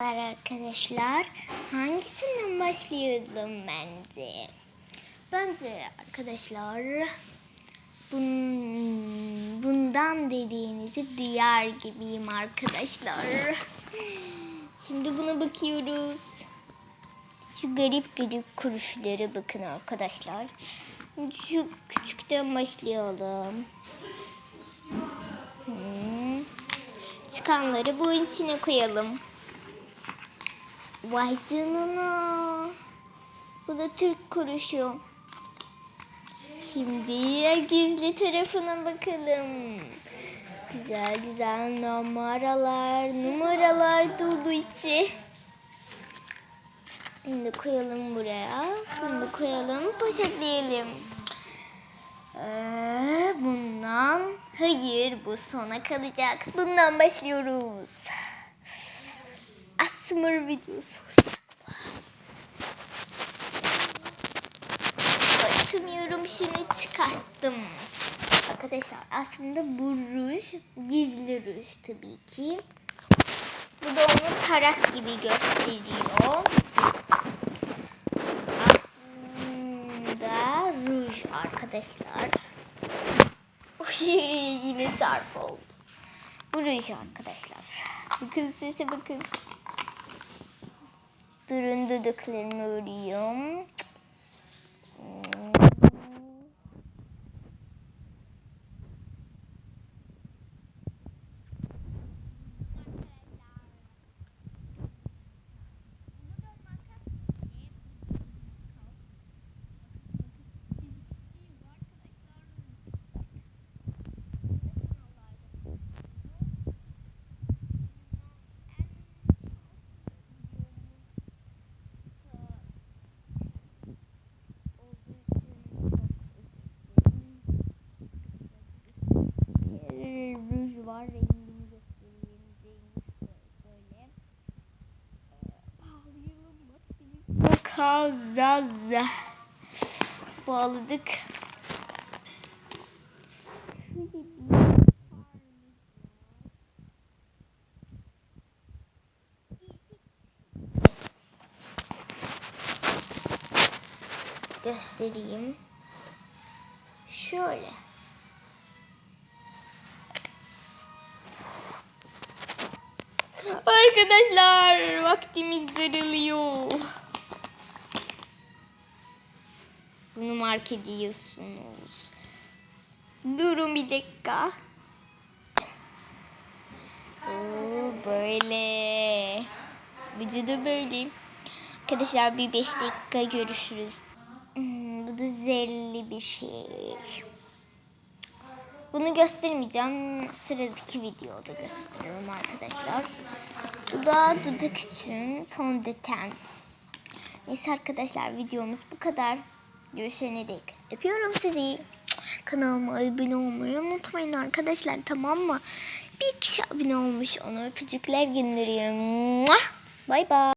arkadaşlar. Hangisinden başlayalım bence? Bence arkadaşlar bun, bundan dediğinizi duyar gibiyim arkadaşlar. Şimdi buna bakıyoruz. Şu garip garip kuruşlara bakın arkadaşlar. Şu küçükten başlayalım. Hmm. Çıkanları bu içine koyalım. Vay canına. Bu da Türk kuruşu. Şimdi gizli tarafına bakalım. Güzel güzel numaralar, numaralar dolu içi. Bunu da koyalım buraya. Bunu da koyalım, poşetleyelim. Ee, bundan, hayır bu sona kalacak. Bundan başlıyoruz. Asmır videosu. Çıkartamıyorum şimdi çıkarttım. Arkadaşlar aslında bu ruj gizli ruj tabii ki. Bu da onu tarak gibi gösteriyor. Aslında ruj arkadaşlar. Oy, yine sarf oldu. Bu ruj arkadaşlar. Bakın sese bakın. Durun dudaklarımı örüyorum. Kazaza. Bağladık. Göstereyim. Şöyle. Arkadaşlar vaktimiz daralıyor. Bunu mark ediyorsunuz. Durun bir dakika. Oo, böyle. Vücudu böyle. Arkadaşlar bir beş dakika görüşürüz. Hmm, bu da zerli bir şey. Bunu göstermeyeceğim. Sıradaki videoda gösteriyorum arkadaşlar. Bu da dudak için fondöten. Neyse arkadaşlar videomuz bu kadar. Görüşene dek. Öpüyorum sizi. Kanalıma abone olmayı unutmayın arkadaşlar tamam mı? Bir kişi abone olmuş ona öpücükler gönderiyorum. Bay bay.